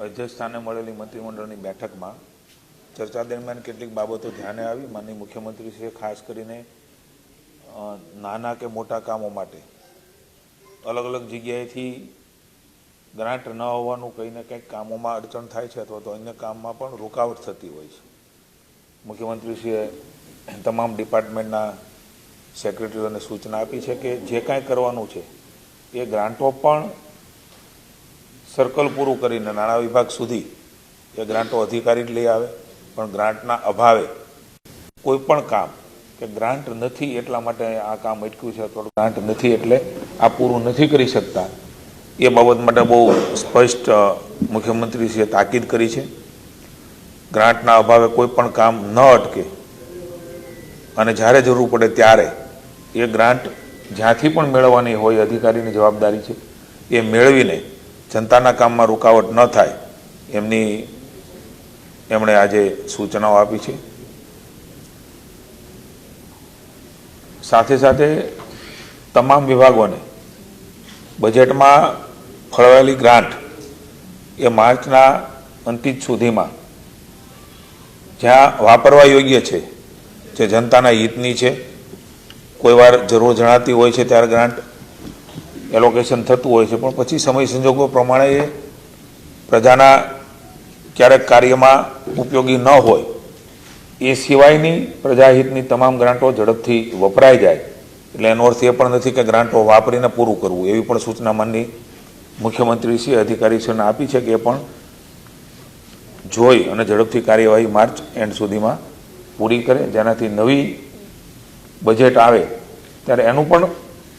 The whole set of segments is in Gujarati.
અધ્યક્ષસ્થાને મળેલી મંત્રીમંડળની બેઠકમાં ચર્ચા દરમિયાન કેટલીક બાબતો ધ્યાને આવી. માનનીય મુખ્યમંત્રીશ્રીએ ખાસ કરીને નાના કે મોટા કામો માટે અલગ અલગ જગ્યાએથી ગ્રાન્ટ ન હોવાનું કંઈ કંઈક કામોમાં અડચણ થાય છે અથવા તો અન્ય કામમાં પણ રોકાવટ થતી હોય છે. મુખ્યમંત્રીશ્રીએ તમામ ડિપાર્ટમેન્ટના સેક્રેટરીઓને સૂચના આપી છે કે જે કાંઈ કરવાનું છે એ ગ્રાન્ટો પણ સર્કલ પૂરું કરીને નાણાં વિભાગ સુધી એ ગ્રાન્ટો અધિકારી જ લઈ આવે, પણ ગ્રાન્ટના અભાવે કોઈ પણ કામ કે ગ્રાન્ટ નથી એટલા માટે આ કામ અટક્યું છે, અથવા ગ્રાન્ટ નથી એટલે આ પૂરું નથી કરી શકતા, એ બાબત માટે બહુ સ્પષ્ટ મુખ્યમંત્રીશ્રીએ તાકીદ કરી છે. ગ્રાન્ટના અભાવે કોઈ પણ કામ ન અટકે અને જ્યારે જરૂર પડે ત્યારે એ ગ્રાન્ટ જ્યાંથી પણ મેળવવાની હોય અધિકારીની જવાબદારી છે, એ મેળવીને જનતાના કામમાં રૂકાવટ ન થાય, એમની એમણે આજે સૂચનાઓ આપી છે. સાથે સાથે તમામ વિભાગોને બજેટમાં ફળવાયેલી ગ્રાન્ટ એ માર્ચના અંતિમ સુધીમાં જ્યાં વાપરવા યોગ્ય છે, જે જનતાના હિતની છે, કોઈ વાર જરૂર જણાતી હોય છે ત્યારે ગ્રાન્ટ એલોકેશન થતું હોય છે, પણ પછી સમય સંજોગો પ્રમાણે એ પ્રજાના ક્યારેક કાર્યમાં ઉપયોગી ન હોય. એ સિવાયની પ્રજાહિતની તમામ ગ્રાન્ટો ઝડપથી વપરાઈ જાય. એટલે એનો અર્થ એ પણ નથી કે ગ્રાન્ટો વાપરીને પૂરું કરવું. એવી પણ સૂચના માનની મુખ્યમંત્રીશ્રી અધિકારીશ્રીને આપી છે કે એ પણ જોઈ અને ઝડપથી કાર્યવાહી માર્ચ એન્ડ સુધીમાં પૂરી કરે. જેનાથી નવી બજેટ આવે, ત્યારે એનું પણ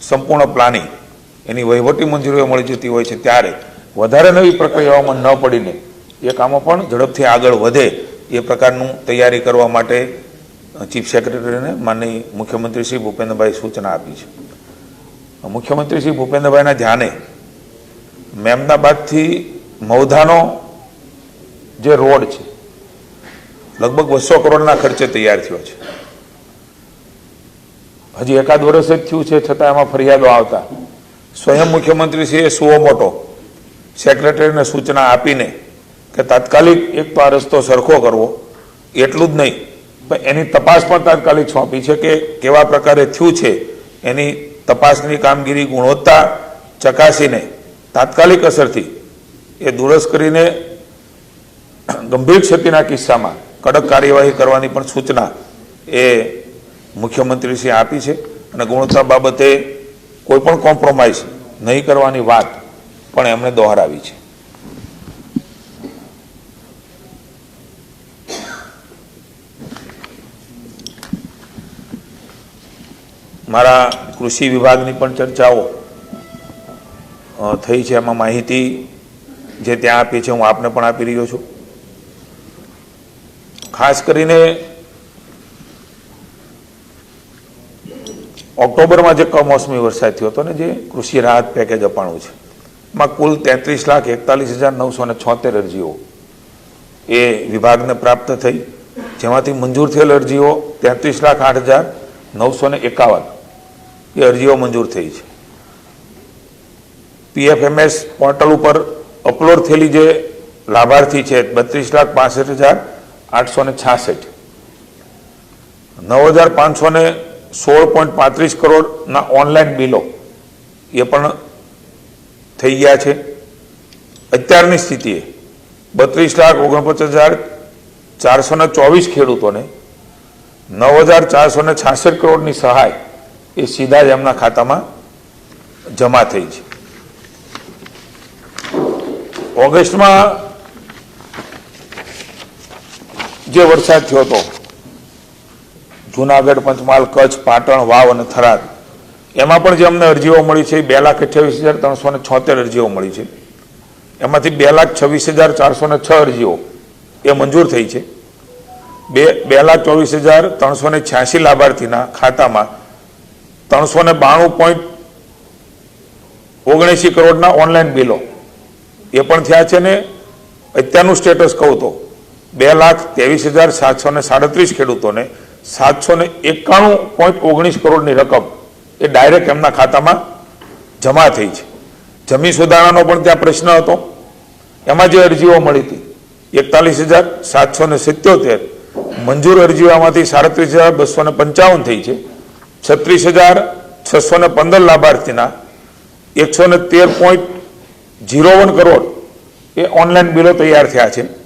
સંપૂર્ણ પ્લાનિંગ એની વહીવટી મંજૂરીઓ મળી જતી હોય છે ત્યારે વધારે નવી પ્રક્રિયાઓમાં ન પડીને એ કામો પણ ઝડપથી આગળ વધે એ પ્રકારનું તૈયારી કરવા માટે ચીફ સેક્રેટરીને માનનીય મુખ્યમંત્રી શ્રી ભૂપેન્દ્રભાઈ સૂચના આપી છે. મુખ્યમંત્રી શ્રી ભૂપેન્દ્રભાઈના ધ્યાને મેમદાબાદથી મૌધાનો જે રોડ છે, લગભગ બસો કરોડના ખર્ચે તૈયાર થયો છે. હજી એકાદ વર્ષ જ થયું છે, છતાં એમાં ફરિયાદો આવતા સ્વયં મુખ્યમંત્રીશ્રીએ સુઓ મોટો. સેક્રેટરીને સૂચના આપીને કે તાત્કાલિક એક તો આ સરખો કરવો. એટલું જ નહીં, પણ એની તપાસ પણ તાત્કાલિક સોંપી છે કે કેવા પ્રકારે થયું છે. એની તપાસની કામગીરી ગુણવત્તા ચકાસીને તાત્કાલિક અસરથી એ દુરસ્ત કરીને ગંભીર ક્ષતિના કિસ્સામાં કડક કાર્યવાહી કરવાની પણ સૂચના એ મુખ્યમંત્રીશ્રીએ આપી છે. અને ગુણવત્તા બાબતે કોઈ પણ કોમ્પ્રોમાઇઝ નહીં કરવાની વાત પણ એમણે દોહરાવી છે. મારા કૃષિ વિભાગની પણ ચર્ચાઓ થઈ છે. એમાં માહિતી જે ત્યાં આપી છે હું આપને પણ આપી રહ્યો છું. ખાસ કરીને ઓક્ટોબરમાં જે કમોસમી વરસાદ થયો હતો ને જે કૃષિ રાહત પેકેજ અપાણું છે, એમાં કુલ તેત્રીસ લાખ એકતાલીસ હજાર નવસો ને છોતેર અરજીઓ એ વિભાગને પ્રાપ્ત થઈ. જેમાંથી મંજૂર થયેલ અરજીઓ તેત્રીસ લાખ આઠ હજાર નવસો ને એકાવન એ અરજીઓ મંજૂર થઈ છે. પીએફએમએસ પોર્ટલ ઉપર અપલોડ થયેલી જે લાભાર્થી છે બત્રીસ લાખ પાસઠ હજાર આઠસો ને છાસઠ. નવ હજાર પાંચસો ને સોળ પોઈન્ટ પાંત્રીસ કરોડના ઓનલાઈન બિલો એ પણ થઈ ગયા છે. અત્યારની સ્થિતિએ બત્રીસ લાખ ઓગણપચાસ હજાર ચારસો ને ચોવીસ ખેડૂતોને નવ હજાર ચારસો ને છાસઠ કરોડની સહાય એ સીધા જ એમના ખાતામાં જમા થઈ છે. ઓગસ્ટમાં જે વરસાદ થયો હતો જુનાગઢ, પંચમહાલ, કચ્છ, પાટણ, વાવ અને થરાદ. એમાં પણ જે અમને અરજીઓ મળી છે બે લાખ અઠ્યાવીસ હજાર ત્રણસો ને છોતેર અરજીઓ મળી છે. એમાંથી બે લાખ છવ્વીસ હજાર ચારસો ને છ અરજીઓ એ મંજૂર થઈ છે. બે બે લાખ ચોવીસ હજાર ત્રણસો ને છ્યાસી લાભાર્થીના ખાતામાં ત્રણસો ને બાણું પોઈન્ટ ઓગણએંસી કરોડના ઓનલાઈન બિલો. એ પણ થયા છે ને અત્યારનું સ્ટેટસ કહું તો. બે લાખ ત્રેવીસ હજાર સાતસો ને સાડત્રીસ ખેડૂતોને સાતસો ને એકાણું પોઈન્ટ ઓગણીસ કરોડની રકમ એ ડાયરેક્ટ એમના ખાતામાં જમા થઈ છે. જમીન સુધારાનો પણ ત્યાં પ્રશ્ન હતો. એમાં જે અરજીઓ મળી હતી, એકતાલીસ હજાર સાતસો ને સિત્યોતેર. મંજૂર અરજીઓમાંથી સાડત્રીસ હજાર બસો ને પંચાવન થઈ છે. છત્રીસ હજાર છસો ને પંદર લાભાર્થીના એકસો ને તેર પોઈન્ટ જીરો વન કરોડ એ ઓનલાઈન બિલો તૈયાર થયા છે.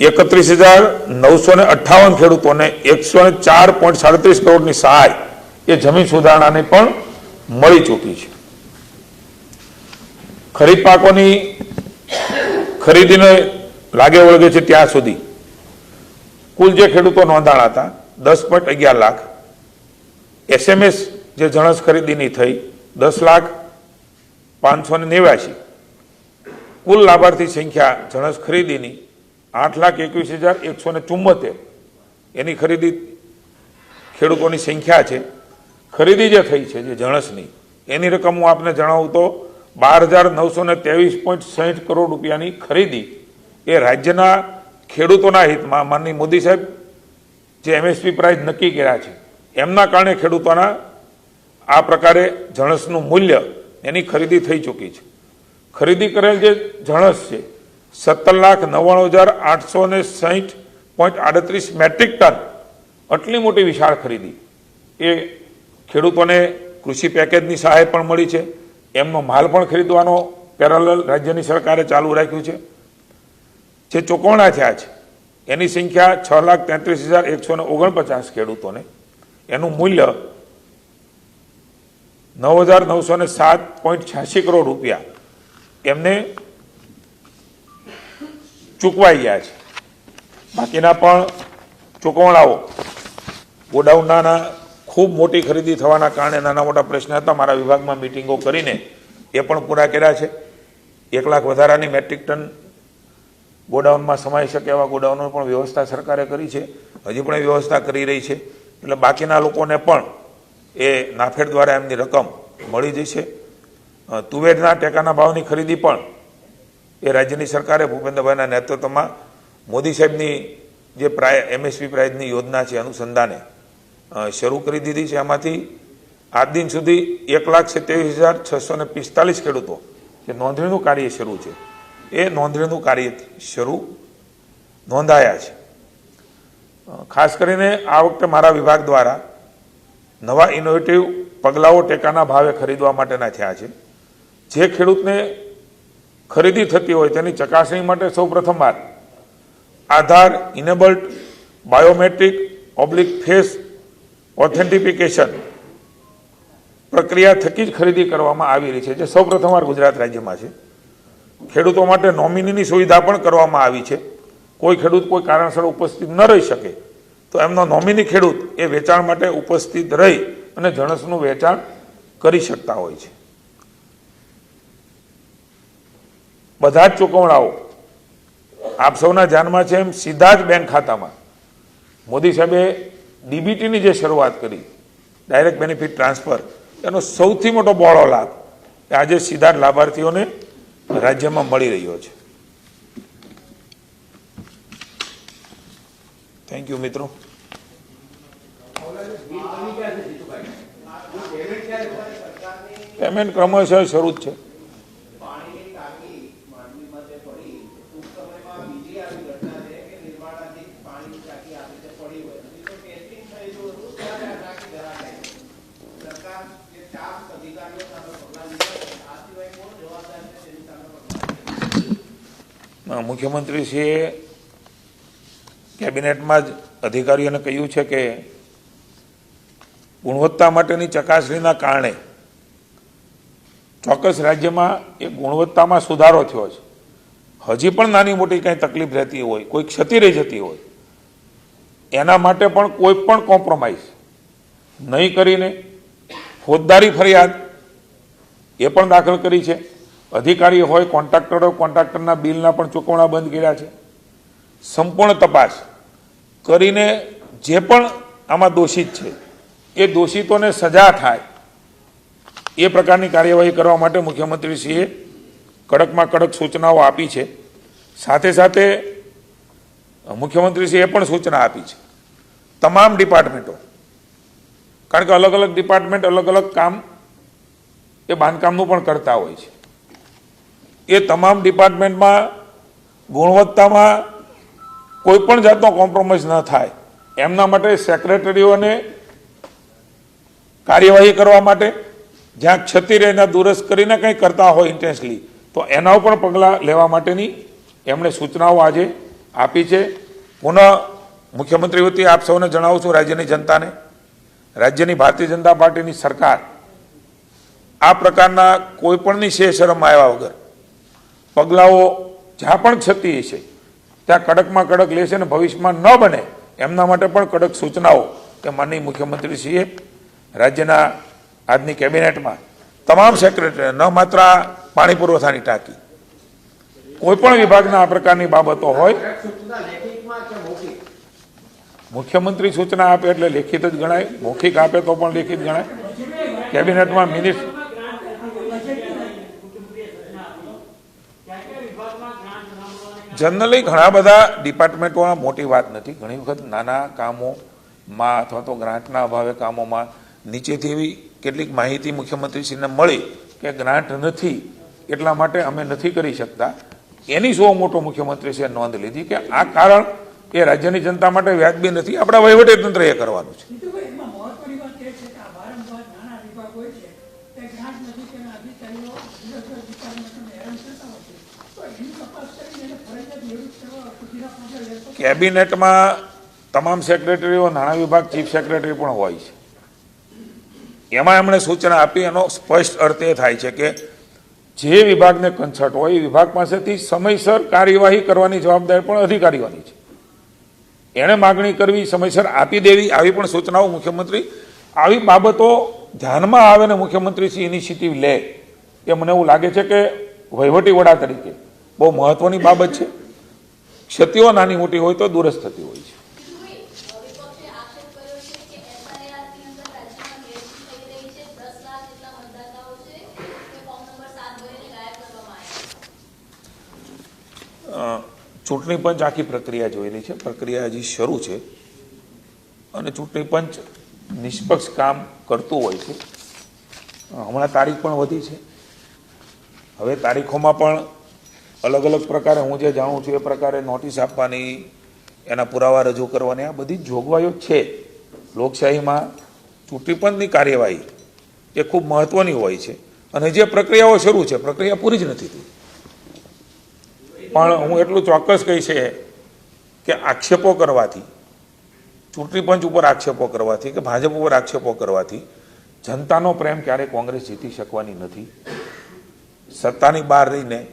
એકત્રીસ હજાર નવસો ને અઠ્ઠાવન ખેડૂતોને એકસો ને ચાર પોઈન્ટ સાડત્રીસ કરોડની સહાય એ જમીન સુધારણાને પણ મળી ચૂકી છે. ખરીફ પાકોની ખરીદીને લાગે વળગે છે ત્યાં સુધી. કુલ જે ખેડૂતો નોંધાણા હતા, દસ પોઈન્ટ અગિયાર લાખ. એસએમએસ જે જણસ ખરીદીની થઈ, દસ લાખ પાંચસો ને નેવ્યાસી કુલ લાભાર્થી સંખ્યા જણસ ખરીદીની આઠ લાખ એકવીસ હજાર એકસો ને ચુમ્મોતેર એની ખરીદી ખેડૂતોની સંખ્યા છે. ખરીદી જે થઈ છે, જે જણસની, એની રકમ હું આપને જણાવું તો બાર હજાર નવસો ને ત્રેવીસ પોઈન્ટ સાહીઠ કરોડ રૂપિયાની ખરીદી એ રાજ્યના ખેડૂતોના હિતમાં માનની મોદી સાહેબ જે એમએસપી પ્રાઇસ નક્કી કર્યા છે, એમના કારણે ખેડૂતોના આ પ્રકારે જણસનું મૂલ્ય એની ખરીદી થઈ ચૂકી છે. ખરીદી કરેલ જે જણસ છે સત્તર લાખ નવ્વાણું હજાર આઠસો ને સાહીઠ પોઈન્ટ આડત્રીસ મેટ્રિક ટન આટલી મોટી વિશાળ ખરીદી. એ ખેડૂતોને કૃષિ પેકેજની સહાય પણ મળી છે. એમનો માલ પણ ખરીદવાનો પેરેલલ રાજ્યની સરકારે ચાલુ રાખ્યું છે. જે ચૂકવણા થયા છે, એની સંખ્યા છ લાખ તેત્રીસ હજાર એકસો ને ઓગણપચાસ ખેડૂતોને. એનું મૂલ્ય નવ હજાર નવસો ને સાત પોઈન્ટ છ્યાસી કરોડ રૂપિયા. એમને ચૂકવાઈ ગયા છે. બાકીના પણ ચૂકવણાઓ. ગોડાઉનના ખૂબ મોટી ખરીદી થવાના કારણે નાના મોટા પ્રશ્ન હતા. મારા વિભાગમાં મિટિંગો કરીને એ પણ પૂરા કર્યા છે. એક લાખ વધારાની મેટ્રિક ટન ગોડાઉનમાં સમાઈ શકે એવા ગોડાઉનની પણ વ્યવસ્થા સરકારે કરી છે. હજી પણ એ વ્યવસ્થા કરી રહી છે. એટલે બાકીના લોકોને પણ એ નાફેડ દ્વારા એમની રકમ મળી જશે. તુવેરના ટેકાના ભાવની ખરીદી પણ એ રાજ્યની સરકારે ભૂપેન્દ્રભાઈના નેતૃત્વમાં મોદી સાહેબની જે પ્રાય, એમએસપી પ્રાઇઝની યોજના છે અનુસંધાને શરૂ કરી દીધી છે એમાંથી આજ દિન સુધી એક લાખ સત્યાવીસ હજાર છસો ને પિસ્તાલીસ ખેડૂતો જે નોંધણીનું કાર્ય શરૂ છે. એ નોંધણીનું કાર્ય શરૂ નોંધાયા છે. ખાસ કરીને આ વખતે મારા વિભાગ દ્વારા નવા ઇનોવેટિવ પગલાઓ ટેકાના ભાવે ખરીદવા માટેના થયા છે. જે ખેડૂતને ખરીદી થતી હોય તેની ચકાસણી માટે સૌ પ્રથમવાર આધાર ઇનેબલ્ડ બાયોમેટ્રિક ઓબ્લિક ફેસ ઓથેન્ટિફિકેશન પ્રક્રિયા થકી જ ખરીદી કરવામાં આવી રહી છે, જે સૌ પ્રથમવાર ગુજરાત રાજ્યમાં છે. ખેડૂતો માટે નોમિનીની સુવિધા પણ કરવામાં આવી છે. કોઈ ખેડૂત કોઈ કારણસર ઉપસ્થિત ન રહી શકે, તો એમનો નોમિની ખેડૂત એ વેચાણ માટે ઉપસ્થિત રહી અને જણસનું વેચાણ કરી શકતા હોય છે. બધા જ ચૂકવણાઓ આપ સૌના ધ્યાનમાં છે એમ સીધા જ બેંક ખાતામાં. મોદી સાહેબે ડીબીટીની જે શરૂઆત કરી, ડાયરેક્ટ બેનિફિટ ટ્રાન્સફર, એનો સૌથી મોટો બહોળો લાભ એ આજે સીધા જ લાભાર્થીઓને રાજ્યમાં મળી રહ્યો છે. થેન્ક યુ મિત્રો. પેમેન્ટ ક્રમશઃ શરૂ જ છે પાણીની ટાંકી માંડવી મધ્ય પડી ટૂંક સમયમાં બીજી આવી ઘટના છે કે નિર્માણાધીન પાણીની ટાંકી આવી રીતે પડી હોય હજી તો ટેસ્ટિંગ થયેલું હતું ત્યારે આ ટાંકી ધરાશાયી સરકાર જે ચાર અધિકારીઓ સામે પગલાં લીધા છે આ સિવાય કોણ જવાબદાર છે તેની સામે પગલાં અ, મુખ્યમંત્રીશ્રીએ કેબિનેટમાં જ અધિકારીઓને કહ્યું છે કે ગુણવત્તા માટેની ચકાસણીના કારણે ચોક્કસ રાજ્યમાં એ ગુણવત્તામાં સુધારો થયો છે. હજી પણ નાની મોટી કંઈ તકલીફ રહેતી હોય, કોઈ ક્ષતિ રહી જતી હોય, એના માટે પણ કોઈ પણ કોમ્પ્રોમાઇઝ નહીં કરીને ફોજદારી ફરિયાદ એ પણ દાખલ કરી છે. અધિકારી હોય, કોન્ટ્રાક્ટરો કોન્ટ્રાક્ટરના બિલના પણ ચૂકવણા બંધ કર્યા છે. સંપૂર્ણ તપાસ કરીને જે પણ આમાં દોષિત છે, એ દોષિતોને સજા થાય, એ પ્રકારની કાર્યવાહી કરવા માટે મુખ્યમંત્રીશ્રીએ કડકમાં કડક સૂચનાઓ આપી છે. સાથે સાથે મુખ્યમંત્રીશ્રીએ પણ સૂચના આપી છે. તમામ ડિપાર્ટમેન્ટો, કારણ કે અલગ અલગ ડિપાર્ટમેન્ટ અલગ અલગ કામ એ બાંધકામનું પણ કરતા હોય છે. એ તમામ ડિપાર્ટમેન્ટમાં ગુણવત્તામાં કોઈ પણ જાતનો કોમ્પ્રોમાઇઝ ન થાય. એમના માટે સેક્રેટરીઓને કાર્યવાહી કરવા માટે જ્યાં ક્ષતિ રહે દુરસ્ત કરીને કંઈ કરતા હોય ઇન્ટેન્સલી તો એના ઉપર પગલાં લેવા માટેની એમણે સૂચનાઓ આજે આપી છે. પુનઃ મુખ્યમંત્રી વતી આપ સૌને જણાવું છું, રાજ્યની જનતાને. રાજ્યની ભારતીય જનતા પાર્ટીની સરકાર આ પ્રકારના કોઈપણની શેષ શરમ આવ્યા વગર પગલાઓ જ્યાં પણ ક્ષતિ છે ત્યાં કડકમાં કડક લેશે અને ભવિષ્યમાં ન બને, એમના માટે પણ કડક સૂચનાઓ કે માનનીય મુખ્યમંત્રીશ્રીએ રાજ્યના આજની કેબિનેટમાં તમામ સેક્રેટરી ન માત્ર પાણી પુરવઠાની ટાંકી, કોઈ પણ વિભાગના આ પ્રકારની બાબતો હોય, મુખ્યમંત્રી સૂચના આપે એટલે લેખિત જ ગણાય, મૌખિક આપે તો પણ લેખિત ગણાય. કેબિનેટમાં મિનિટ જનરલી ઘણા બધા ડિપાર્ટમેન્ટોમાં મોટી વાત નથી. ઘણી વખત નાના કામોમાં અથવા તો ગ્રાન્ટના અભાવે કામોમાં નીચેથી એવી કેટલીક માહિતી મુખ્યમંત્રીશ્રીને મળી કે ગ્રાન્ટ નથી એટલા માટે અમે નથી કરી શકતા. એની સૌ મોટો મુખ્યમંત્રીશ્રીએ નોંધ લીધી કે આ કારણ એ રાજ્યની જનતા માટે વ્યાજબી નથી. આપણા વહીવટી એ કરવાનું છે જીતુભાઈ એમાં મહત્વની વાત એ છે કે આ વારંવાર નાના વિભાગ હોય છે તે ગ્રાન્ટ નથી તેના અધિકારીઓ જુદા જુદા ડિપાર્ટમેન્ટોને હેરાન કરતા હોય છે તો એની તપાસ કરીને એને ફરજિયાત નિવૃત્ત કરવા સુધીના પગલાં લેશો કેબિનેટમાં તમામ સેક્રેટરીઓ, નાણાં વિભાગ, ચીફ સેક્રેટરી પણ હોય છે. એમાં એમણે સૂચના આપી, એનો સ્પષ્ટ અર્થ એ થાય છે કે જે વિભાગને કન્સર્ટ હોય, એ વિભાગ પાસેથી સમયસર કાર્યવાહી કરવાની જવાબદારી પણ અધિકારીઓની છે. એણે માગણી કરવી, સમયસર આપી દેવી, આવી પણ સૂચનાઓ મુખ્યમંત્રી, આવી બાબતો ધ્યાનમાં આવે ને મુખ્યમંત્રી શ્રી ઇનિશિયેટિવ લે. એ મને એવું લાગે છે કે વહીવટી વડા તરીકે બહુ મહત્વની બાબત છે. ક્ષતિઓ નાની મોટી હોય તો દૂરસ્થ થતી હોય છે. ચૂંટણી પંચ આખી પ્રક્રિયા જોયેલી છે. પ્રક્રિયા હજી શરૂ છે. અને ચૂંટણી પંચ નિષ્પક્ષ કામ કરતું હોય છે. હમણાં તારીખ પણ વધી છે. હવે તારીખોમાં પણ અલગ અલગ પ્રકારે હું જે જાણું છું એ પ્રકારે નોટિસ આપવાની, એના પુરાવા રજૂ કરવાની, આ બધી જોગવાઈઓ છે. લોકશાહીમાં ચૂંટણીપંચની કાર્યવાહી એ ખૂબ મહત્વની હોય છે. અને જે પ્રક્રિયાઓ શરૂ છે, પ્રક્રિયા પૂરી જ નથી થઈ. પણ હું એટલું ચોક્કસ કહી છે કે આક્ષેપો કરવાથી, ચૂંટણી પંચ ઉપર આક્ષેપો કરવાથી કે ભાજપ ઉપર આક્ષેપો કરવાથી જનતાનો પ્રેમ ક્યારેય કોંગ્રેસ જીતી શકવાની નથી. સત્તાની બહાર રહીને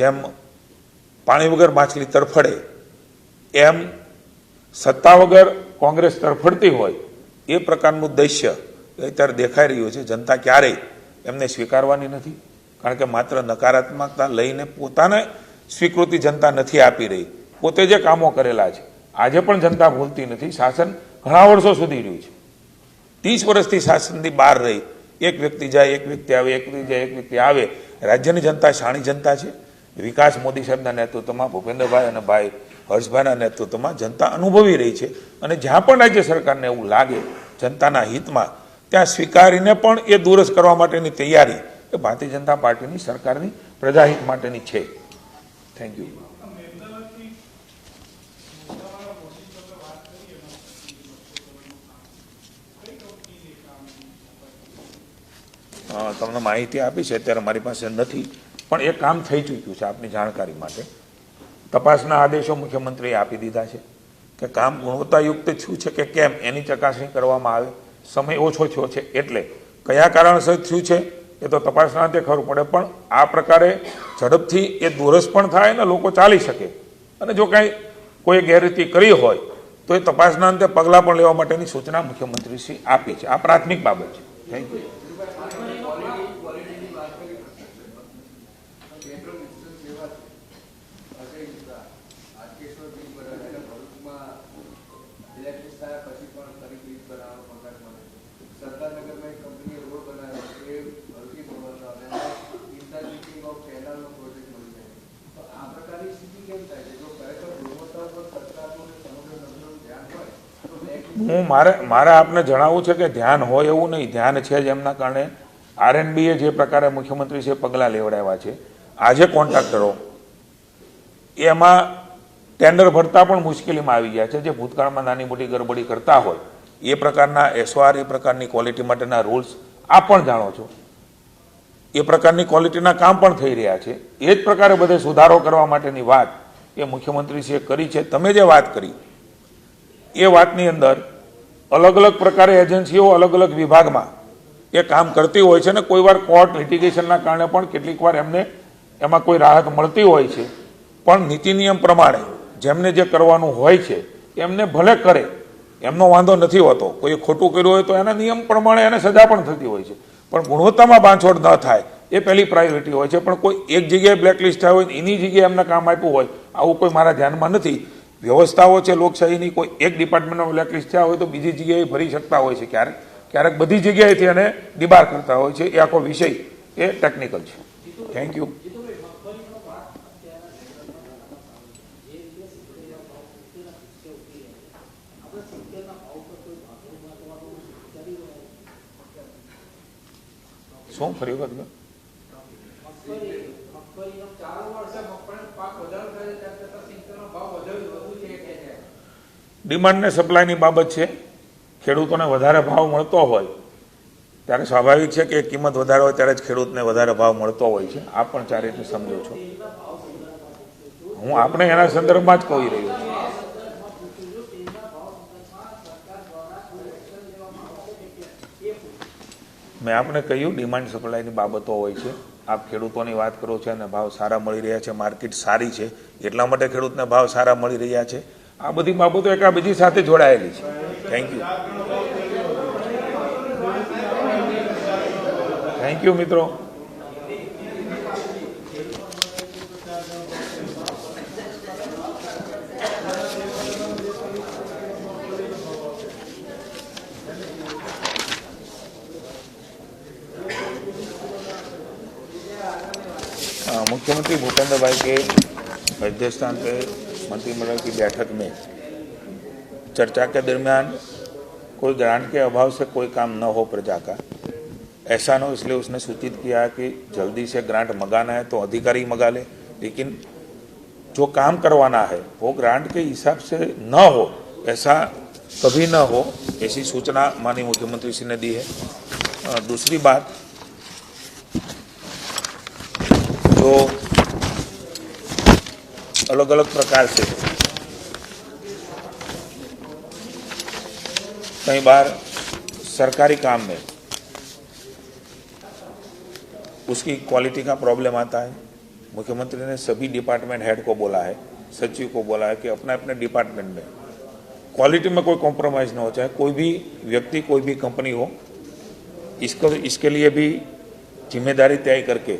જેમ પાણી વગર માછલી તરફડે, એમ સત્તા વગર કોંગ્રેસ તરફડતી હોય, એ પ્રકારનું દૃશ્ય અત્યારે દેખાઈ રહ્યું છે. જનતા ક્યારેય એમને સ્વીકારવાની નથી, કારણ કે માત્ર નકારાત્મકતા લઈને પોતાને સ્વીકૃતિ જનતા નથી આપી રહી. પોતે જે કામો કરેલા છે, આજે પણ જનતા ભૂલતી નથી. શાસન ઘણા વર્ષો સુધી રહ્યું છે. ત્રીસ વર્ષથી શાસનથી બહાર રહી. એક વ્યક્તિ જાય, એક વ્યક્તિ આવે, એક વ્યક્તિ જાય, એક વ્યક્તિ આવે. રાજ્યની જનતા શાણી જનતા છે. વિકાસ મોદી સાહેબના નેતૃત્વમાં, ભૂપેન્દ્રભાઈ અને ભાઈ હર્ષભાઈના નેતૃત્વમાં જનતા અનુભવી રહી છે. અને જ્યાં પણ રાજ્ય સરકારને એવું લાગે જનતાના હિતમાં, ત્યાં સ્વીકારીને પણ એ દુરસ્ત કરવા માટેની તૈયારી એ ભારતીય જનતા પાર્ટીની સરકારની પ્રજાહિત માટેની છે. થેન્ક યુ તમને માહિતી આપી છે, અત્યારે મારી પાસે નથી. પણ એ કામ થઈ ચૂક્યું છે આપની જાણકારી માટે. તપાસના આદેશો મુખ્યમંત્રીએ આપી દીધા છે કે કામ ગુણવત્તાયુક્ત થયું છે કે કેમ, એની ચકાસણી કરવામાં આવે. સમય ઓછો થયો છે એટલે કયા કારણસર થયું છે એ તો તપાસના અંતે ખબર પડે, પણ આ પ્રકારે ઝડપથી એ દુરસ પણ થાય ને લોકો ચાલી શકે. અને જો કાંઈ કોઈ ગેરરીતિ કરી હોય, તો એ તપાસના અંતે પગલાં પણ લેવા માટેની સૂચના મુખ્યમંત્રીશ્રી આપી છે. આ પ્રાથમિક બાબત છે. થેન્ક યુ હું મારે મારે આપને જણાવવું છે કે ધ્યાન હોય એવું નહીં. ધ્યાન છે જ એમના કારણે. આરએનબીએ જે પ્રકારે મુખ્યમંત્રી છે પગલાં લેવડાવ્યા છે. આજે કોન્ટ્રાક્ટરો એમાં ટેન્ડર ભરતા પણ મુશ્કેલીમાં આવી ગયા છે. જે ભૂતકાળમાં નાની મોટી ગરબડી કરતા હોય, એ પ્રકારના એસઓઆર એ પ્રકારની ક્વોલિટી માટેના રૂલ્સ આપ પણ જાણો છો. એ પ્રકારની ક્વોલિટીના કામ પણ થઈ રહ્યા છે. એ જ પ્રકારે બધે સુધારો કરવા માટેની વાત એ મુખ્યમંત્રીશ્રીએ કરી છે. તમે જે વાત કરી એ વાતની અંદર અલગ અલગ પ્રકારે એજન્સીઓ અલગ અલગ વિભાગમાં એ કામ કરતી હોય છે ને કોઈ વાર કોર્ટ લિટિગેશનના કારણે પણ કેટલીક વાર એમને એમાં કોઈ રાહત મળતી હોય છે. પણ નીતિ નિયમ પ્રમાણે જેમને જે કરવાનું હોય છે, એમને ભલે કરે, એમનો વાંધો નથી હોતો. કોઈ ખોટું કર્યું હોય તો એના નિયમ પ્રમાણે એને સજા પણ થતી હોય છે. પણ ગુણવત્તામાં બાંધછોડ ન થાય એ પહેલી પ્રાયોરિટી હોય છે. પણ કોઈ એક જગ્યાએ બ્લેકલિસ્ટ થયા હોય એની જગ્યાએ એમને કામ આપ્યું હોય, આવું કોઈ મારા ધ્યાનમાં નથી. વ્યવસ્થાઓ છે લોકશાહીની, કોઈ એક ડિપાર્ટમેન્ટમાં બ્લેકલિસ્ટ થયા હોય તો બીજી જગ્યાએ ભરી શકતા હોય છે. ક્યારેક ક્યારેક બધી જગ્યાએથી એને ડિબાર કરતા હોય છે. એ આખો વિષય એ ટેકનિકલ છે. થેન્ક યુ શું? ફરી વખત કહો? ચાલુ વર્ષે મગફળીનો પાક વધારો થયો છે તેમ છતાં સિંગતેલનો ભાવ વધારે વધુ છે કે છે ડિમાન્ડ ને સપ્લાયની બાબત છે. ખેડૂતોને વધારે ભાવ મળતો હોય, ત્યારે સ્વાભાવિક છે કે કિંમત વધારે હોય ત્યારે જ ખેડૂતને વધારે ભાવ મળતો હોય છે. આ પણ ચારે રીતે સમજો છો. હું આપણે એના સંદર્ભમાં જ કહી રહ્યો છું. મેં આપણે કહ્યું, ડિમાન્ડ સપ્લાયની બાબતો હોય છે. આપ ખેડૂતોની વાત કરો છો અને ભાવ સારા મળી રહ્યા છે, માર્કેટ સારી છે. એટલા માટે ખેડૂતને ભાવ સારા મળી રહ્યા છે. આ બધી બાબતો એક આ બીજી સાથે જોડાયેલી છે થેન્ક યુ થેન્ક યુ મિત્રો हाँ, मुख्यमंत्री भूपेंद्र भाई के अध्यक्षस्थान पे मंत्रिमंडल की बैठक में चर्चा के दरमियान कोई ग्रांट के अभाव से कोई काम न हो प्रजा का। ऐसा न हो, इसलिए उसने सूचित किया कि जल्दी से ग्रांट मंगाना है तो अधिकारी मंगा ले, लेकिन जो काम करवाना है, वो ग्रांट के हिसाब से न हो, ऐसा कभी न हो, ऐसी सूचना माननीय मुख्यमंत्री जी ने दी है। दूसरी बात जो अलग अलग प्रकार से। कई बार सरकारी काम में उसकी क्वालिटी का प्रॉब्लम आता है। मुख्यमंत्री ने सभी डिपार्टमेंट हेड को बोला है, सचिव को बोला है कि अपने अपने डिपार्टमेंट में क्वालिटी में कोई कॉम्प्रोमाइज ना हो, चाहे कोई भी व्यक्ति, कोई भी कंपनी हो, इसको, इसके लिए भी ज़िम्मेदारी तय करके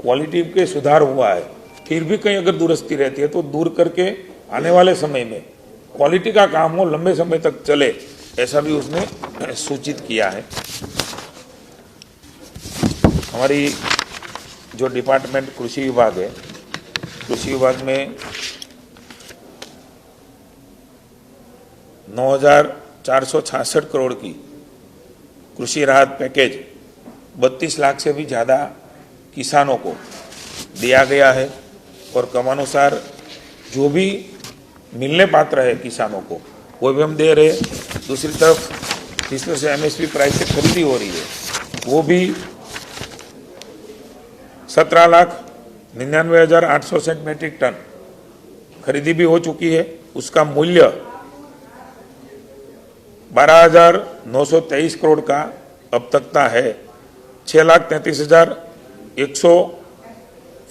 क्वालिटी के सुधार हुआ है। फिर भी कहीं अगर दुरुस्ती रहती है तो दूर करके आने वाले समय में क्वालिटी का काम हो, लंबे समय तक चले, ऐसा भी उसने सूचित किया है। हमारी जो डिपार्टमेंट कृषि विभाग है, कृषि विभाग में नौ हज़ार चार सौ छियासठ करोड़ की कृषि राहत पैकेज बत्तीस लाख से भी ज़्यादा किसानों को दिया गया है। और क्रमानुसार जो भी मिलने पात्र है किसानों को, वो भी हम दे रहे हैं। दूसरी तरफ़ जिस तरह से एमएसपी प्राइस से खरीदी हो रही है, वो भी सत्रह लाख निन्यानवे हज़ार आठ सौ सेंट मेट्रिक टन खरीदी भी हो चुकी है। उसका मूल्य बारह हज़ार नौ सौ तेईस करोड़ का अब तक का है। छह लाख तैंतीस हज़ार एक सौ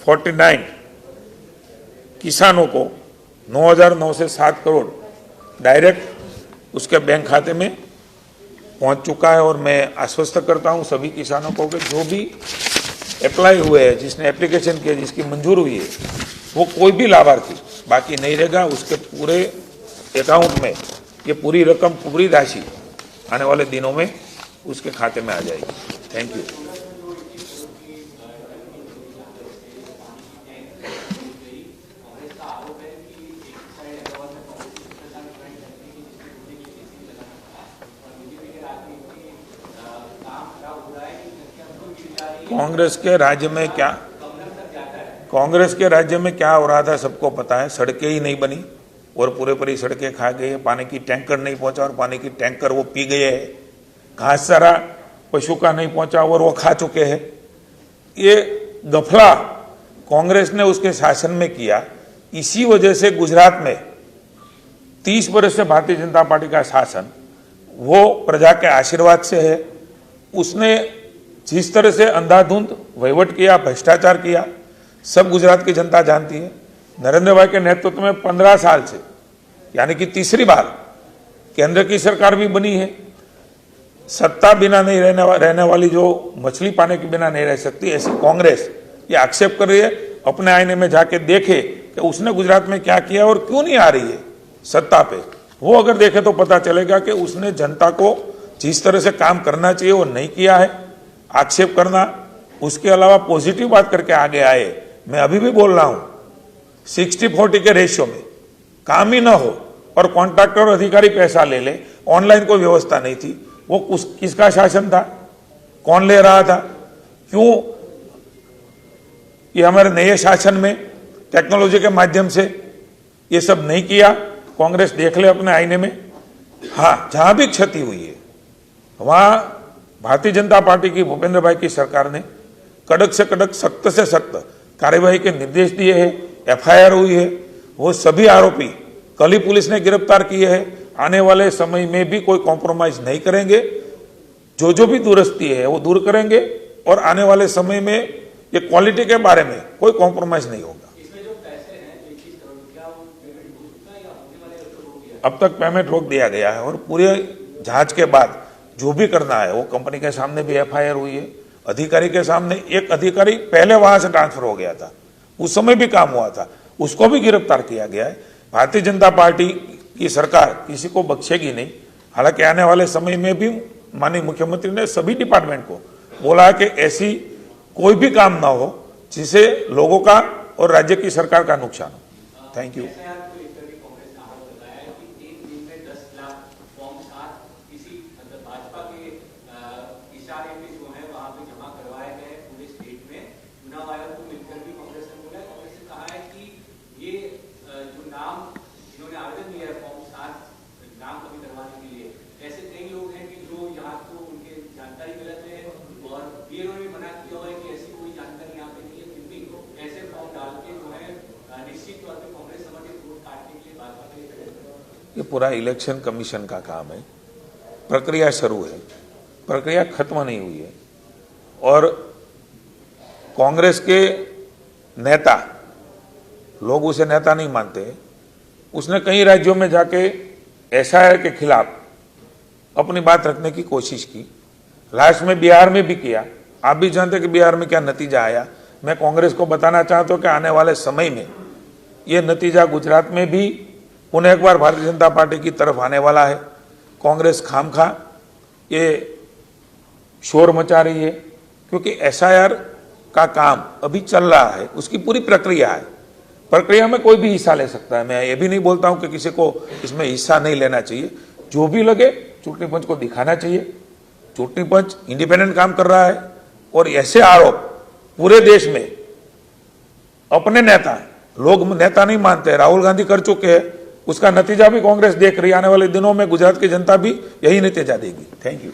फोर्टी नाइन किसानों को नौ हज़ार नौ से सात करोड़ डायरेक्ट उसके बैंक खाते में पहुँच चुका है और मैं आश्वस्त करता हूँ सभी किसानों को कि जो भी अप्लाई हुए हैं, जिसने एप्लीकेशन किया, जिसकी मंजूर हुई है, वो कोई भी लाभार्थी बाकी नहीं रहेगा। उसके पूरे अकाउंट में ये पूरी रकम, पूरी राशि आने वाले दिनों में उसके खाते में आ जाएगी। थैंक यू कांग्रेस के राज्य में क्या? कांग्रेस के राज्य में क्या हो रहा था सबको पता है। सड़कें ही नहीं बनी और पूरे पूरी सड़कें खा गए पानी की टैंकर नहीं पहुँचा और पानी की टैंकर वो पी गए हैं। घास सारा पशु का नहीं पहुँचा और वो खा चुके हैं। ये गफला कांग्रेस ने उसके शासन में किया। इसी वजह से गुजरात में तीस वर्ष से भारतीय जनता पार्टी का शासन वो प्रजा के आशीर्वाद से है। उसने जिस तरह से अंधाधुंध वहीवट किया भ्रष्टाचार किया सब गुजरात की जनता जानती है। नरेंद्र भाई के नेतृत्व में पंद्रह साल से यानी कि तीसरी बार केंद्र की सरकार भी बनी है। सत्ता बिना नहीं रहने वा, रहने वाली जो मछली पाने के बिना नहीं रह सकती ऐसी कांग्रेस ये आक्षेप कर रही है अपने आईने में जाके देखे कि उसने गुजरात में क्या किया और क्यों नहीं आ रही है सत्ता पे। वो अगर देखे तो पता चलेगा कि उसने जनता को जिस तरह से काम करना चाहिए वो नहीं किया है। आक्षेप करना, उसके अलावा पॉजिटिव बात करके आगे आए, मैं अभी भी बोल रहा हूँ सिक्सटी फोर्टी के रेशियो में, काम ही ना हो, और कॉन्ट्रैक्टर और अधिकारी पैसा ले ले ऑनलाइन कोई व्यवस्था नहीं थी, वो उस, किसका शासन था, कौन ले रहा था, क्यों, ये हमारे नए शासन में टेक्नोलॉजी के माध्यम से, ये सब नहीं किया, कांग्रेस देख ले अपने आईने में हाँ जहाँ भी क्षति हुई है, वहाँ भारतीय जनता पार्टी की भूपेंद्र भाई की सरकार ने कड़क से कड़क सख्त से सख्त कार्यवाही के निर्देश दिए हैं एफआईआर हुई है। वो सभी आरोपी कल ही पुलिस ने गिरफ़्तार किए हैं। आने वाले समय में भी कोई कॉम्प्रोमाइज नहीं करेंगे। जो जो भी दुरुस्ती है वो दूर करेंगे और आने वाले समय में ये क्वालिटी के बारे में कोई कॉम्प्रोमाइज नहीं होगा। अब तक पेमेंट रोक दिया गया है और पूरे जाँच के बाद जो भी करना है, वो कंपनी के सामने भी एफआईआर हुई है। अधिकारी के सामने एक अधिकारी पहले वहाँ से ट्रांसफ़र हो गया था। उस समय भी काम हुआ था। उसको भी गिरफ़्तार किया गया है। भारतीय जनता पार्टी की सरकार किसी को बख्शेगी नहीं। हालाँकि आने वाले समय में भी माननीय मुख्यमंत्री ने सभी डिपार्टमेंट को बोला कि ऐसी कोई भी काम ना हो, जिसे लोगों का और राज्य की सरकार का नुकसान हो। थैंक यू एफआईआर को लेकर भी कांग्रेस ने आरोप लगाया है कि एक दिन में दस लाख फॉर्म साथ किसी मतलब भाजपा के अ, इशारे पे जो है वहाँ पे जमा करवाए गए हैं पूरे स्टेट में चुनाव आयोग को मिलकर भी कांग्रेस ने बोला है कांग्रेस ने कहा है कि ये अ, जो नाम जिन्होंने आवेदन दिया है फॉर्म सात नाम कमी करवाने के लिए ऐसे कई लोग हैं कि जो यहाँ तो उनके जानकारी गलत है और बीएलओ ने मना किया हुआ है कि ऐसी कोई जानकारी यहाँ पे नहीं है फिर भी ऐसे फॉर्म डाल के जो है अ, निश्चित तौर पे कांग्रेस समर्थित वोट काटने के लिए भाजपा के लिए खड़े हैं। ये पूरा इलेक्शन कमीशन का काम है। प्रक्रिया शुरू है। प्रक्रिया खत्म नहीं हुई है। और कांग्रेस के नेता, लोग उसे नेता नहीं मानते। उसने कई राज्यों में जाके एसआईआर के खिलाफ अपनी बात रखने की कोशिश की। लास्ट में बिहार में भी किया। आप भी जानते कि बिहार में क्या नतीजा आया। मैं कांग्रेस को बताना चाहता हूँ कि आने वाले समय में ये नतीजा गुजरात में भी पुनः एक बार भारतीय जनता पार्टी की तरफ़ आने वाला है। कांग्रेस खामखा, ये शोर मचा रही है, क्योंकि एसआईआर का काम अभी चल रहा है, उसकी पूरी प्रक्रिया है। प्रक्रिया में कोई भी हिस्सा ले सकता है। मैं ये भी नहीं बोलता हूँ कि किसी को इसमें हिस्सा नहीं लेना चाहिए। जो भी लगे चुटनी पंच को दिखाना चाहिए। चुटनी पंच इंडिपेंडेंट काम कर रहा है, और ऐसे आरोप पूरे देश में अपने नेता, लोग नेता नहीं मानते, राहुल गांधी कर चुके हैं। उसका नतीजा भी कांग्रेस देख रही है आने वाले दिनों में गुजरात की जनता भी यही नतीजा देगी थैंक यू